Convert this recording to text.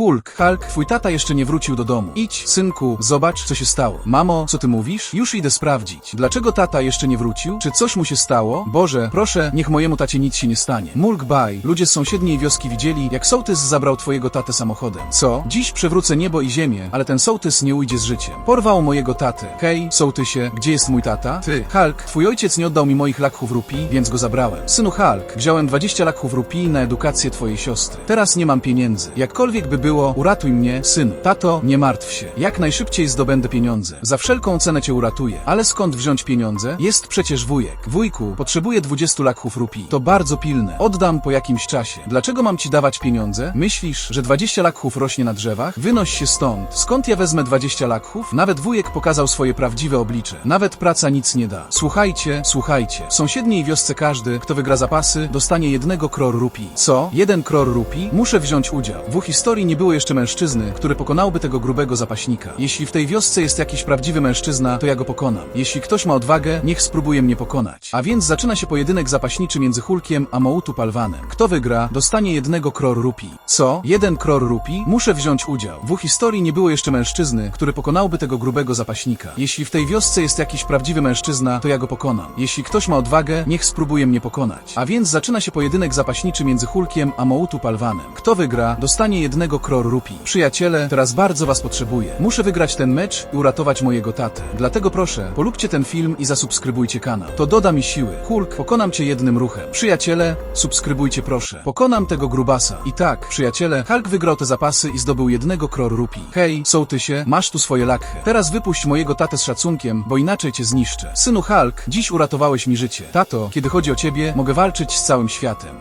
Hulk, Hulk, twój tata jeszcze nie wrócił do domu. Idź, synku, zobacz, co się stało. Mamo, co ty mówisz? Już idę sprawdzić. Dlaczego tata jeszcze nie wrócił? Czy coś mu się stało? Boże, proszę, niech mojemu tacie nic się nie stanie. Mulk baj, ludzie z sąsiedniej wioski widzieli, jak sołtys zabrał twojego tatę samochodem. Co? Dziś przewrócę niebo i ziemię, ale ten sołtys nie ujdzie z życiem. Porwał mojego tatę. Hej, sołtysie, gdzie jest mój tata? Ty, Hulk, twój ojciec nie oddał mi moich lakhów rupii, więc go zabrałem. Synu Hulk, wziąłem 20 lakhów rupii na edukację twojej siostry. Teraz nie mam pieniędzy. Jakkolwiek by było, uratuj mnie, synu. Tato, nie martw się. Jak najszybciej zdobędę pieniądze. Za wszelką cenę cię uratuję. Ale skąd wziąć pieniądze? Jest przecież wujek. Wujku, potrzebuję 20 lakhów rupii. To bardzo pilne. Oddam po jakimś czasie. Dlaczego mam ci dawać pieniądze? Myślisz, że 20 lakhów rośnie na drzewach? Wynoś się stąd. Skąd ja wezmę 20 lakhów? Nawet wujek pokazał swoje prawdziwe oblicze. Nawet praca nic nie da. Słuchajcie, słuchajcie. W sąsiedniej wiosce każdy, kto wygra zapasy, dostanie jednego kror rupii. Co? Jeden kror rupii? Muszę wziąć udział. W historii nie było jeszcze mężczyzny, który pokonałby tego grubego zapaśnika. Jeśli w tej wiosce jest jakiś prawdziwy mężczyzna, to ja go pokonam. Jeśli ktoś ma odwagę, niech spróbuje mnie pokonać. A więc zaczyna się pojedynek zapaśniczy między Hulkiem a Mołtu Palwanem. Kto wygra, dostanie jednego kror rupii. Co? Jeden kror rupii? Muszę wziąć udział. W historii nie było jeszcze mężczyzny, który pokonałby tego grubego zapaśnika. Jeśli w tej wiosce jest jakiś prawdziwy mężczyzna, to ja go pokonam. Jeśli ktoś ma odwagę, niech spróbuje mnie pokonać. A więc zaczyna się pojedynek zapaśniczy między Hulkiem a Mołtu Palwanem. Kto wygra, dostanie jednego kror rupii. Przyjaciele, teraz bardzo was potrzebuję. Muszę wygrać ten mecz i uratować mojego tatę. Dlatego proszę, polubcie ten film i zasubskrybujcie kanał. To doda mi siły. Hulk, pokonam cię jednym ruchem. Przyjaciele, subskrybujcie proszę. Pokonam tego grubasa. I tak, przyjaciele, Hulk wygrał te zapasy i zdobył jednego kror rupii. Hej, sołtysie, masz tu swoje lakhy. Teraz wypuść mojego tatę z szacunkiem, bo inaczej cię zniszczę. Synu Hulk, dziś uratowałeś mi życie. Tato, kiedy chodzi o ciebie, mogę walczyć z całym światem.